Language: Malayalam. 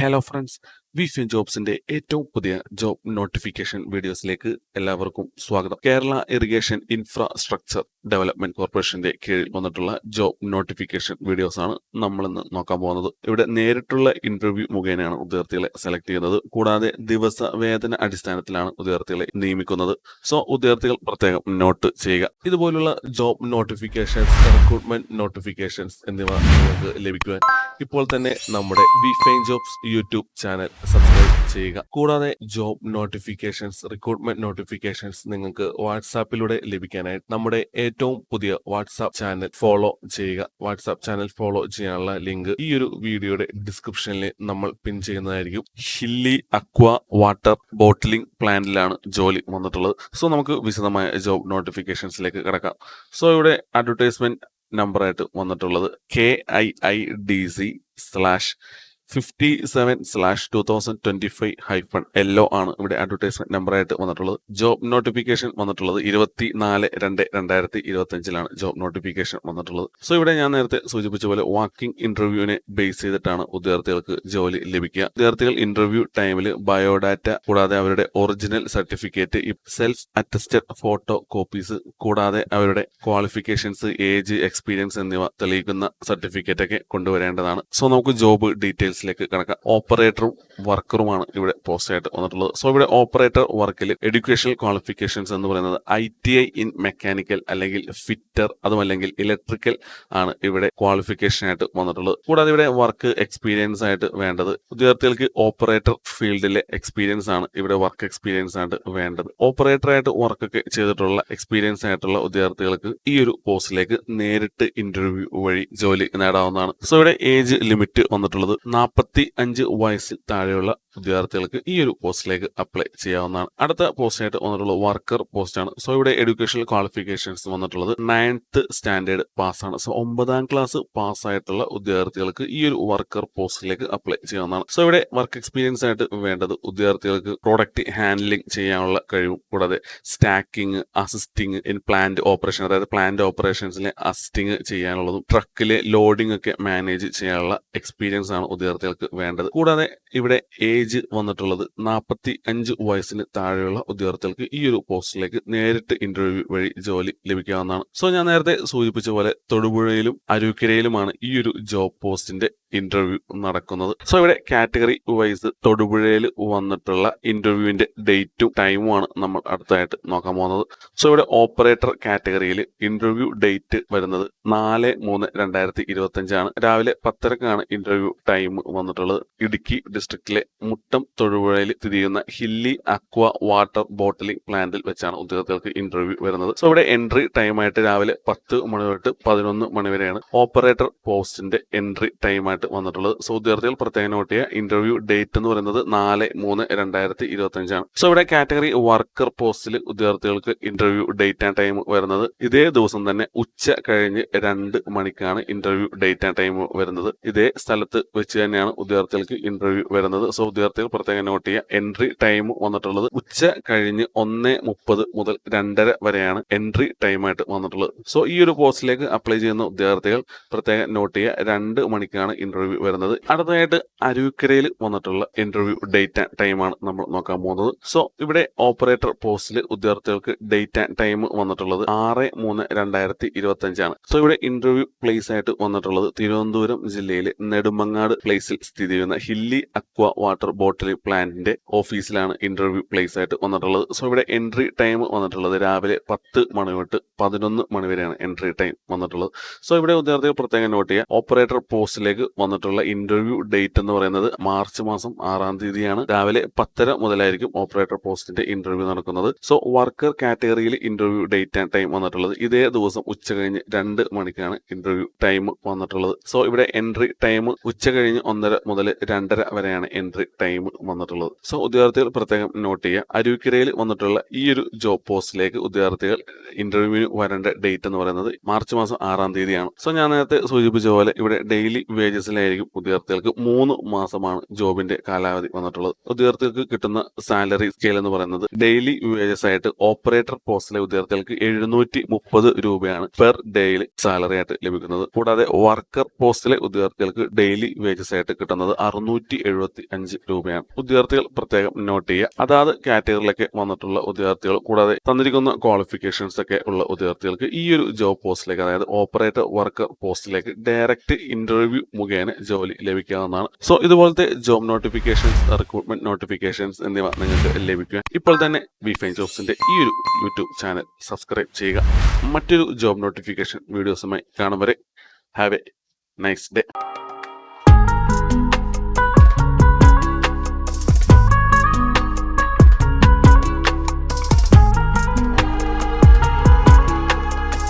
ഹലോ ഫ്രണ്ട്സ് വിഫിൻ ജോബ്സിന്റെ ഏറ്റവും പുതിയ ജോബ് നോട്ടിഫിക്കേഷൻ വീഡിയോസിലേക്ക് എല്ലാവർക്കും സ്വാഗതം. കേരള ഇറിഗേഷൻ ഇൻഫ്രാസ്ട്രക്ചർ ഡെവലപ്മെന്റ് കോർപ്പറേഷന്റെ കീഴിൽ വന്നിട്ടുള്ള ജോബ് നോട്ടിഫിക്കേഷൻ വീഡിയോസ് ആണ് നമ്മൾ ഇന്ന് നോക്കാൻ പോകുന്നത്. ഇവിടെ നേരിട്ടുള്ള ഇന്റർവ്യൂ മുഖേനയാണ് ഉദ്യോഗാർത്ഥികളെ സെലക്ട് ചെയ്യുന്നത്. കൂടാതെ ദിവസ വേതന അടിസ്ഥാനത്തിലാണ് ഉദ്യോഗാർത്ഥികളെ നിയമിക്കുന്നത്. സോ ഉദ്യോഗാർത്ഥികൾ പ്രത്യേകം നോട്ട് ചെയ്യുക. ഇതുപോലുള്ള ജോബ് നോട്ടിഫിക്കേഷൻസ് റിക്രൂട്ട്മെന്റ് നോട്ടിഫിക്കേഷൻസ് എന്നിവ നിങ്ങൾക്ക് ലഭിക്കുവാൻ ഇപ്പോൾ തന്നെ നമ്മുടെ V Fine Jobs YouTube channel subscribe ചെയ്യുക. കൂടാതെ ജോബ് നോട്ടിഫിക്കേഷൻസ് റിക്രൂട്ട്മെന്റ് നോട്ടിഫിക്കേഷൻസ് നിങ്ങൾക്ക് വാട്സാപ്പിലൂടെ ലഭിക്കാനായി നമ്മുടെ ഏറ്റവും പുതിയ വാട്സാപ്പ് ചാനൽ ഫോളോ ചെയ്യുക. വാട്സാപ്പ് ചാനൽ ഫോളോ ചെയ്യാനുള്ള ലിങ്ക് ഈ ഒരു വീഡിയോയുടെ ഡിസ്ക്രിപ്ഷനിൽ നമ്മൾ പിൻ ചെയ്യുന്നതായിരിക്കും. ഹില്ലി അക്വ വാട്ടർ ബോട്ടിലിംഗ് പ്ലാന്റിലാണ് ജോലി വന്നിട്ടുള്ളത്. സോ നമുക്ക് വിശദമായ ജോബ് നോട്ടിഫിക്കേഷൻസിലേക്ക് കിടക്കാം. സോ ഇവിടെ അഡ്വർടൈസ്മെന്റ് നമ്പറായിട്ട് വന്നിട്ടുള്ളത് K I I D C slash fifty seven slash two thousand twenty five hyphen എല്ലോ ആണ് ഇവിടെ അഡ്വർടൈസ്മെന്റ് നമ്പറായിട്ട് വന്നിട്ടുള്ളത്. ജോബ് നോട്ടിഫിക്കേഷൻ വന്നിട്ടുള്ളത് ഇരുപത്തി നാല് രണ്ട് രണ്ടായിരത്തി ഇരുപത്തി അഞ്ചിലാണ് ജോബ് നോട്ടിഫിക്കേഷൻ വന്നിട്ടുള്ളത്. സോ ഇവിടെ ഞാൻ നേരത്തെ സൂചിപ്പിച്ച പോലെ വാക്കിംഗ് ഇന്റർവ്യൂവിനെ ബേസ് ചെയ്തിട്ടാണ് ഉദ്യോഗാർത്ഥികൾക്ക് ജോലി ലഭിക്കുക. ഉദ്യോഗാർത്ഥികൾ ഇന്റർവ്യൂ ടൈമിൽ ബയോഡാറ്റ കൂടാതെ അവരുടെ original certificate self attested photo copies കൂടാതെ അവരുടെ ക്വാളിഫിക്കേഷൻസ് ഏജ് എക്സ്പീരിയൻസ് എന്നിവ തെളിയിക്കുന്ന സർട്ടിഫിക്കറ്റ് ഒക്കെ കൊണ്ടുവരേണ്ടതാണ്. സോ നമുക്ക് ജോബ് ഡീറ്റെയിൽസിലേക്ക് കിടക്കാം ഓപ്പറേറ്ററും വർക്കറുമാണ് ഇവിടെ പോസ്റ്റ് ആയിട്ട് വന്നിട്ടുള്ളത്. സോ ഇവിടെ ഓപ്പറേറ്റർ വർക്കിൽ എഡ്യൂക്കേഷണൽ ക്വാളിഫിക്കേഷൻസ് എന്ന് പറയുന്നത് I T I in mechanical അല്ലെങ്കിൽ ഫിറ്റർ അതുമല്ലെങ്കിൽ ഇലക്ട്രിക്കൽ ആണ് ഇവിടെ ക്വാളിഫിക്കേഷൻ ആയിട്ട് വന്നിട്ടുള്ളത്. കൂടാതെ ഇവിടെ വർക്ക് എക്സ്പീരിയൻസ് ആയിട്ട് വേണ്ടത് ഉദ്യോഗാർത്ഥികൾക്ക് ഓപ്പറേറ്റർ ഫീൽഡിലെ എക്സ്പീരിയൻസ് ആണ് ഇവിടെ വർക്ക് എക്സ്പീരിയൻസ് ആയിട്ട് വേണ്ടത്. ഓപ്പറേറ്റർ ആയിട്ട് വർക്ക് ഒക്കെ ചെയ്തിട്ടുള്ള എക്സ്പീരിയൻസ് ആയിട്ടുള്ള ഉദ്യോഗാർത്ഥികൾക്ക് ഈ ഒരു പോസ്റ്റിലേക്ക് നേരിട്ട് ഇന്റർവ്യൂ വഴി ജോലി നേടാവുന്നതാണ്. സോ ഇവിടെ ഏജ് ലിമിറ്റ് വന്നിട്ടുള്ളത് നാൽപ്പത്തി അഞ്ച് വയസ്സിൽ താഴെയുള്ള ഉദ്യോഗാർത്ഥികൾക്ക് ഈ ഒരു പോസ്റ്റിലേക്ക് അപ്ലൈ ചെയ്യാവുന്നതാണ്. അടുത്ത പോസ്റ്റിനായിട്ട് വന്നിട്ടുള്ള വർക്കർ പോസ്റ്റാണ് സോ ഇവിടെ എഡ്യൂക്കേഷണൽ ക്വാളിഫിക്കേഷൻസ് വന്നിട്ടുള്ളത് നയൻത്ത് സ്റ്റാൻഡേർഡ് പാസ് ആണ്. സോ ഒമ്പതാം ക്ലാസ് പാസ് ആയിട്ടുള്ള ഉദ്യോഗാർത്ഥികൾക്ക് ഈ ഒരു വർക്കർ പോസ്റ്റിലേക്ക് അപ്ലൈ ചെയ്യാവുന്നതാണ്. സോ ഇവിടെ വർക്ക് എക്സ്പീരിയൻസ് ആയിട്ട് വേണ്ടത് ഉദ്യോഗാർത്ഥികൾക്ക് പ്രോഡക്റ്റ് ഹാൻഡ്ലിംഗ് ചെയ്യാനുള്ള കഴിവും കൂടാതെ stacking assisting in plant operation അതായത് പ്ലാന്റ് ഓപ്പറേഷൻസിലെ അസിസ്റ്റിംഗ് ചെയ്യാനുള്ളതും ട്രക്കിലെ ലോഡിംഗ് ഒക്കെ മാനേജ് ചെയ്യാനുള്ള എക്സ്പീരിയൻസ് ആണ് ഉദ്യോഗാർത്ഥികൾക്ക് വേണ്ടത്. കൂടാതെ ഇവിടെ വന്നിട്ടുള്ളത് നാൽപ്പത്തി അഞ്ച് വയസ്സിന് താഴെയുള്ള ഉദ്യോഗാർത്ഥികൾക്ക് ഈ ഒരു പോസ്റ്റിലേക്ക് നേരിട്ട് ഇന്റർവ്യൂ വഴി ജോലി ലഭിക്കാവുന്നതാണ്. സോ ഞാൻ നേരത്തെ സൂചിപ്പിച്ച പോലെ തൊടുപുഴയിലും അരൂക്കരയിലുമാണ് ഈ ഒരു ജോബ് പോസ്റ്റിന്റെ ഇന്റർവ്യൂ നടക്കുന്നത്. സോ ഇവിടെ കാറ്റഗറി വൈസ് തൊടുപുഴയിൽ വന്നിട്ടുള്ള ഇന്റർവ്യൂവിന്റെ ഡേറ്റും ടൈമുമാണ് നമ്മൾ അടുത്തായിട്ട് നോക്കാൻ പോകുന്നത്. സോ ഇവിടെ ഓപ്പറേറ്റർ കാറ്റഗറിയിൽ ഇന്റർവ്യൂ ഡേറ്റ് വരുന്നത് നാല് മൂന്ന് രണ്ടായിരത്തി ഇരുപത്തി അഞ്ചാണ് രാവിലെ പത്തരക്കാണ് ഇന്റർവ്യൂ ടൈം വന്നിട്ടുള്ളത്. ഇടുക്കി ഡിസ്ട്രിക്റ്റിലെ മുട്ടം തൊടുപുഴയിൽ സ്ഥിതി ചെയ്യുന്ന ഹില്ലി അക്വ വാട്ടർ ബോട്ടിലിംഗ് പ്ലാന്റിൽ വെച്ചാണ് ഉദ്യോഗാർത്ഥികൾക്ക് ഇന്റർവ്യൂ വരുന്നത്. സോ ഇവിടെ എൻട്രി ടൈമായിട്ട് രാവിലെ പത്ത് മണി തൊട്ട് പതിനൊന്ന് മണി വരെയാണ് ഓപ്പറേറ്റർ പോസ്റ്റിന്റെ എൻട്രി ടൈമായിട്ട് വന്നിട്ടുള്ളത്. സോ അറേബ്യയിൽ പ്രത്യേകം നോട്ട് ചെയ്യുക. ഇന്റർവ്യൂ ഡേറ്റ് എന്ന് പറയുന്നത് നാല് മൂന്ന് രണ്ടായിരത്തി ഇരുപത്തി അഞ്ചാണ് സോ ഇവിടെ കാറ്റഗറി വർക്കർ പോസ്റ്റിൽ ഉദ്യോഗാർത്ഥികൾക്ക് ഇന്റർവ്യൂ ഡേറ്റ് ആൻഡ് ടൈം വരുന്നത്. ഇതേ ദിവസം തന്നെ ഉച്ച കഴിഞ്ഞ് രണ്ട് മണിക്കാണ് ഇന്റർവ്യൂ ഡേറ്റ് ആൻഡ് ടൈം വരുന്നത്. ഇതേ സ്ഥലത്ത് വെച്ച് തന്നെയാണ് ഉദ്യോഗാർത്ഥികൾക്ക് ഇന്റർവ്യൂ വരുന്നത്. സോ ഉദ്യോഗാർത്ഥികൾ പ്രത്യേകം നോട്ട് ചെയ്യുക. എൻട്രി ടൈം വന്നിട്ടുള്ളത് ഉച്ച കഴിഞ്ഞ് ഒന്ന് മുപ്പത് മുതൽ രണ്ടര വരെയാണ് എൻട്രി ടൈമായിട്ട് വന്നിട്ടുള്ളത്. സോ ഈ ഒരു പോസ്റ്റിലേക്ക് അപ്ലൈ ചെയ്യുന്ന ഉദ്യോഗാർത്ഥികൾ പ്രത്യേകം നോട്ട് ചെയ്യുക. രണ്ട് മണിക്കാണ് ഇന്റർവ്യൂ വരുന്നത്. അടുത്തതായിട്ട് അരുവിക്കരയിൽ വന്നിട്ടുള്ള ഇന്റർവ്യൂ ഡേറ്റ് ആൻഡ് ടൈമാണ് നമ്മൾ നോക്കാൻ പോകുന്നത്. സോ ഇവിടെ ഓപ്പറേറ്റർ പോസ്റ്റിൽ ഉദ്യോഗാർത്ഥികൾക്ക് ഡേറ്റ് ആൻഡ് ടൈം വന്നിട്ടുള്ളത് ആറ് മൂന്ന് രണ്ടായിരത്തി ഇരുപത്തി അഞ്ചാണ് സോ ഇവിടെ ഇന്റർവ്യൂ പ്ലേസ് ആയിട്ട് വന്നിട്ടുള്ളത് തിരുവനന്തപുരം ജില്ലയിലെ നെടുമങ്ങാട് പ്ലേസിൽ സ്ഥിതി ചെയ്യുന്ന ഹില്ലി അക്വ വാട്ടർ ബോട്ടിൽ പ്ലാന്റിന്റെ ഓഫീസിലാണ് ഇന്റർവ്യൂ പ്ലേസ് ആയിട്ട് വന്നിട്ടുള്ളത്. സോ ഇവിടെ എൻട്രി ടൈം വന്നിട്ടുള്ളത് രാവിലെ പത്ത് മണി തൊട്ട് പതിനൊന്ന് മണി വരെയാണ് എൻട്രി ടൈം വന്നിട്ടുള്ളത്. സോ ഇവിടെ ഉദ്യോഗാർത്ഥികൾ പ്രത്യേകം നോട്ട് ചെയ്യുക. ഓപ്പറേറ്റർ പോസ്റ്റിലേക്ക് വന്നിട്ടുള്ള ഇന്റർവ്യൂ ഡേറ്റ് എന്ന് പറയുന്നത് മാർച്ച് മാസം ആറാം തീയതിയാണ്. രാവിലെ പത്തര മുതലായിരിക്കും ഓപ്പറേറ്റർ പോസ്റ്റിന്റെ ഇന്റർവ്യൂ നടക്കുന്നത്. സോ വർക്കർ കാറ്റഗറിയിൽ ഇന്റർവ്യൂ ഡേറ്റ് ആൻഡ് ടൈം വന്നിട്ടുള്ളത്. ഇതേ ദിവസം ഉച്ച കഴിഞ്ഞ് രണ്ട് മണിക്കാണ് ഇന്റർവ്യൂ ടൈം വന്നിട്ടുള്ളത്. സോ ഇവിടെ എൻട്രി ടൈം ഉച്ച കഴിഞ്ഞ് ഒന്നര മുതൽ രണ്ടര വരെയാണ് എൻട്രി ടൈം വന്നിട്ടുള്ളത്. സോ ഉദ്യോഗാർത്ഥികൾ പ്രത്യേകം നോട്ട് ചെയ്യുക. അരുവിക്കരയിൽ വന്നിട്ടുള്ള ഈ ഒരു ജോബ് പോസ്റ്റിലേക്ക് ഉദ്യോഗാർത്ഥികൾ ഇന്റർവ്യൂവിന് വരേണ്ട ഡേറ്റ് എന്ന് പറയുന്നത് മാർച്ച് മാസം ആറാം തീയതിയാണ്. സോ ഞാൻ നേരത്തെ സൂചിപ്പിച്ച പോലെ ഇവിടെ ഡെയിലി വേജസ് വേജസിലായിരിക്കും ഉദ്യോഗാർത്ഥികൾക്ക് മൂന്ന് മാസമാണ് ജോബിന്റെ കാലാവധി വന്നിട്ടുള്ളത്. ഉദ്യോഗാർത്ഥികൾക്ക് കിട്ടുന്ന സാലറി സ്കെയിൽ എന്ന് പറയുന്നത് ഡെയിലി വേജസ് ആയിട്ട് ഓപ്പറേറ്റർ പോസ്റ്റിലെ ഉദ്യോഗാർത്ഥികൾക്ക് എഴുന്നൂറ്റി മുപ്പത് രൂപയാണ് പെർ ഡേയിൽ സാലറി ആയിട്ട് ലഭിക്കുന്നത്. കൂടാതെ വർക്കർ പോസ്റ്റിലെ ഉദ്യോഗാർത്ഥികൾക്ക് ഡെയിലി വേജസ് ആയിട്ട് കിട്ടുന്നത് അറുന്നൂറ്റി എഴുപത്തി അഞ്ച് രൂപയാണ്. ഉദ്യോഗാർത്ഥികൾ പ്രത്യേകം നോട്ട് ചെയ്യുക. അതാത് കാറ്റഗറിയിലൊക്കെ വന്നിട്ടുള്ള ഉദ്യോഗാർത്ഥികൾ കൂടാതെ തന്നിരിക്കുന്ന ക്വാളിഫിക്കേഷൻസ് ഒക്കെ ഉള്ള ഉദ്യോഗാർത്ഥികൾക്ക് ഈ ഒരു ജോബ് പോസ്റ്റിലേക്ക് അതായത് ഓപ്പറേറ്റർ വർക്കർ പോസ്റ്റിലേക്ക് ഡയറക്റ്റ് ഇന്റർവ്യൂ മുഖേന ജോലി ലഭിക്കാവുന്നതാണ്. സോ ഇതുപോലത്തെ ജോബ് നോട്ടിഫിക്കേഷൻസ് റിക്രൂട്ട്മെന്റ് നോട്ടിഫിക്കേഷൻസ് എന്നിവ നിങ്ങൾക്ക് ലഭിക്കുക ഇപ്പോൾ തന്നെ വി ഫൈൻ ജോബ്സിന്റെ ഈ ഒരു യൂട്യൂബ് ചാനൽ സബ്സ്ക്രൈബ് ചെയ്യുക. മറ്റൊരു ജോബ് നോട്ടിഫിക്കേഷൻ വീഡിയോസുമായി കാണും വരെ. Have A nice day